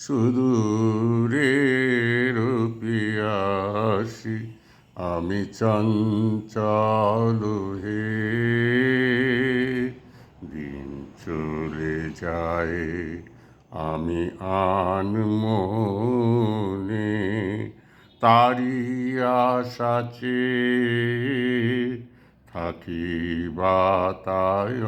সুদূরে রূপিয়াসি আমি চঞ্চল হে। দিন চলে যায়, আমি আনমনে তারি আশাচে থাকি বাতায়নে।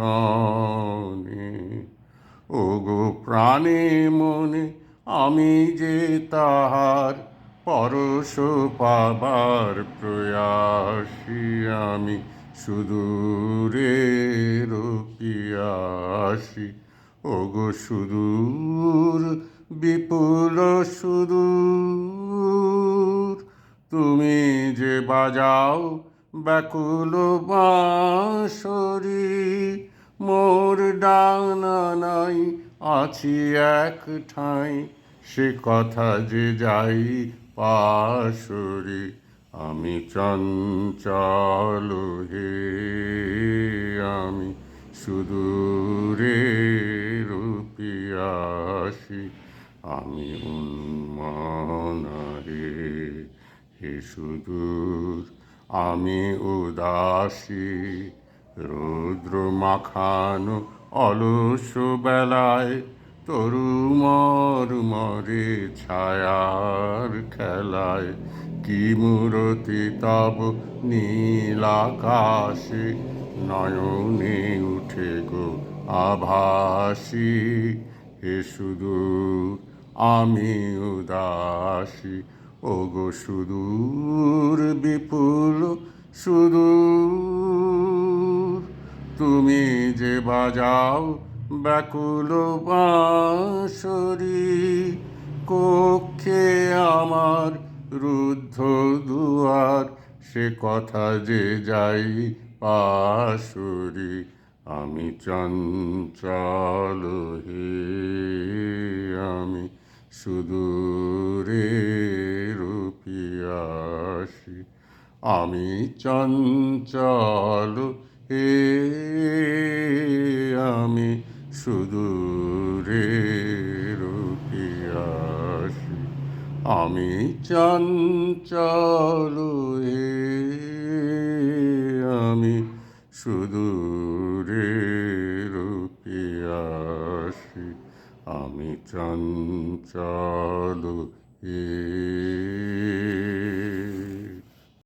ওগো প্রাণে মনে আমি যে তাহার পরশ পাবার প্রয়াসী, আমি সুদূরে রূপিয়াসি ওগো সুদূর, বিপুল সুদূর, তুমি যে বাজাও ব্যাকুল বাঁশরি, মোর ডানা নাই আছি এক ঠাঁই সে কথা যে যাই পাশরি, আমি চঞ্চল হে, আমি সুদূরে রূপিয়াসি আমি উন্মানা হে হে সুদূর, আমি উদাসী রৌদ্র মাখানো অলস বেলায় তরুমর মরে ছায়ার খেলায় কি মূরতি তব নীল আকাশে নয়নে উঠে গো আভাসী। হে সুদূর আমি উদাসী ও গো সুদূর বিপুল সুদূর। তুমি যে বাজাও ব্যাকুল বাঁশরি, কক্ষে আমার রুদ্ধ দুয়ার, সে কথা যে যাই পাশরি আমি চঞ্চল হে, আমি সুদূরে রূপিয়াসি আমি চঞ্চল হে আমি সুদূরে রূপিয়াসি আমি চঞ্চল হে আমি সুদূরে রূপিয়াসি আমি চঞ্চল হে